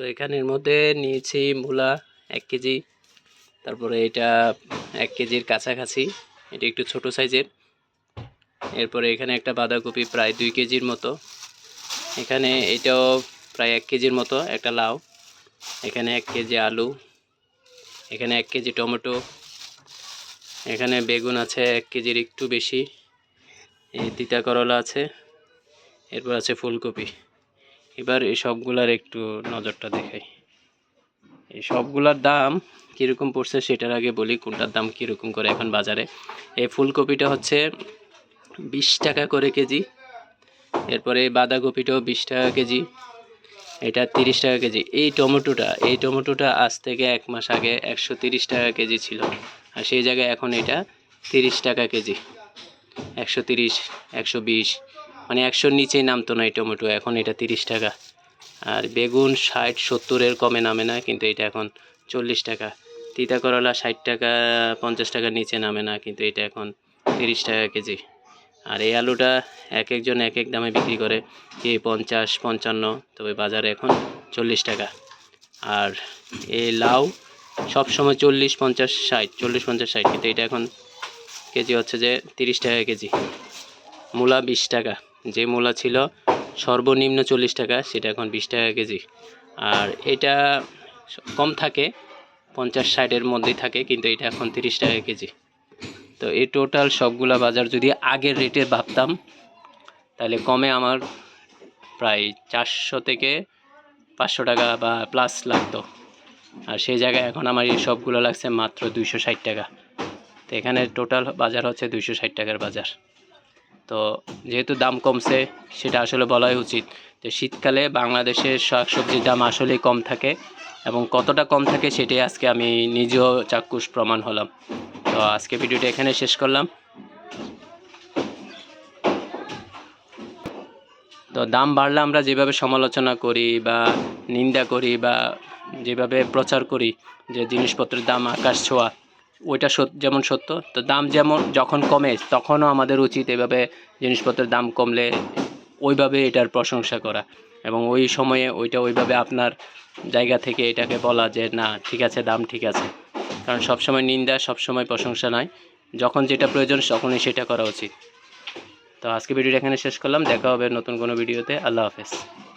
তো এখানের মধ্যে নিয়েছি মূলা এক কেজি, তারপরে এটা এক কেজির কাছাকাছি, এটা একটু ছোট সাইজের। এরপরে এখানে একটা বাঁধাকপি প্রায় দুই কেজির মতো। এখানে এটাও প্রায় এক কেজির মতো, একটা লাউ। এখানে এক কেজি আলু। এখানে এক কেজি টমেটো। এখানে বেগুন আছে এক কেজির একটু বেশি। এই তিতা করলা আছে। এরপর আছে ফুলকপি। এবার এই সবগুলার একটু নজরটা দেখাই। এই সবগুলার দাম কীরকম পড়ছে সেটার আগে বলি, কোনটার দাম কীরকম করে এখন বাজারে। এই ফুলকপিটা হচ্ছে বিশ টাকা করে কেজি, এরপরে বাঁধাকপিটাও বিশ টাকা কেজি, এটা তিরিশ টাকা কেজি। এই টমেটোটা এই টমেটোটা আজ থেকে এক মাস আগে একশো তিরিশ টাকা কেজি ছিল, আর সেই জায়গায় এখন এটা তিরিশ টাকা কেজি, একশো তিরিশ, একশো বিশ মানে একশোর নিচেই নামতো না এই টমেটো, এখন এটা তিরিশ টাকা। আর বেগুন ষাট, সত্তরের কমে নামে না, কিন্তু এটা এখন চল্লিশ টাকা। তিতা করলা ষাট টাকা, পঞ্চাশ টাকার নিচে নামে না, কিন্তু এটা এখন তিরিশ টাকা কেজি। আর এই আলুটা এক একজন এক এক দামে বিক্রি করে, কি পঞ্চাশ, পঞ্চান্ন, তবে বাজারে এখন চল্লিশ টাকা। আর এই লাউ সব সময় চল্লিশ, পঞ্চাশ, ষাট, চল্লিশ, পঞ্চাশ, ষাট, কিন্তু এটা এখন কেজি হচ্ছে যে তিরিশ টাকা কেজি। মূলা বিশ টাকা। যে মূলা ছিল সর্বনিম্ন চল্লিশ টাকা, সেটা এখন বিশ টাকা কেজি। আর এটা কম থাকে, পঞ্চাশ ষাটের মধ্যেই থাকে, কিন্তু এটা এখন তিরিশ টাকা কেজি। তো এই টোটাল সবগুলা বাজার যদি আগের রেটে ভাবতাম, তাহলে কমে আমার প্রায় চারশো থেকে পাঁচশো টাকা বা প্লাস লাগতো। আর সেই জায়গায় এখন আমার এই সবগুলো লাগছে মাত্র দুইশো ষাট টাকা। তো এখানে টোটাল বাজার হচ্ছে দুইশো ষাট টাকার বাজার। তো যেহেতু দাম কমছে, সেটা আসলে বলাই উচিত। তো শীতকালে বাংলাদেশের শাকসবজির দাম আসলেই কম থাকে এবং কতটা কম থাকে সেটাই আজকে আমি নিজেও চাক্ষুষ প্রমাণ হলাম। তো আজকে ভিডিওটা এখানে শেষ করলাম। তো দাম বাড়লে আমরা যেভাবে সমালোচনা করি বা নিন্দা করি বা যেভাবে প্রচার করি যে জিনিসপত্রের দাম আকাশ ছোঁয়া ওইটা যেমন সত্য। তো দাম যেমন যখন কমে, তখনও আমাদের উচিত এভাবে জিনিসপত্রের দাম কমলে ওইভাবে এটার প্রশংসা করা। এবং ওই সময়ে ওইটা ওইভাবে আপনার জায়গা থেকে এটাকে বলা যে, না, ঠিক আছে, দাম ঠিক আছে। কারণ সবসময় নিন্দা, সবসময় প্রশংসা নয়। যখন যেটা প্রয়োজন, তখনই সেটা করা উচিত। তো আজকে ভিডিওটা এখানে শেষ করলাম। দেখা হবে নতুন কোনো ভিডিওতে। আল্লাহ হাফেজ।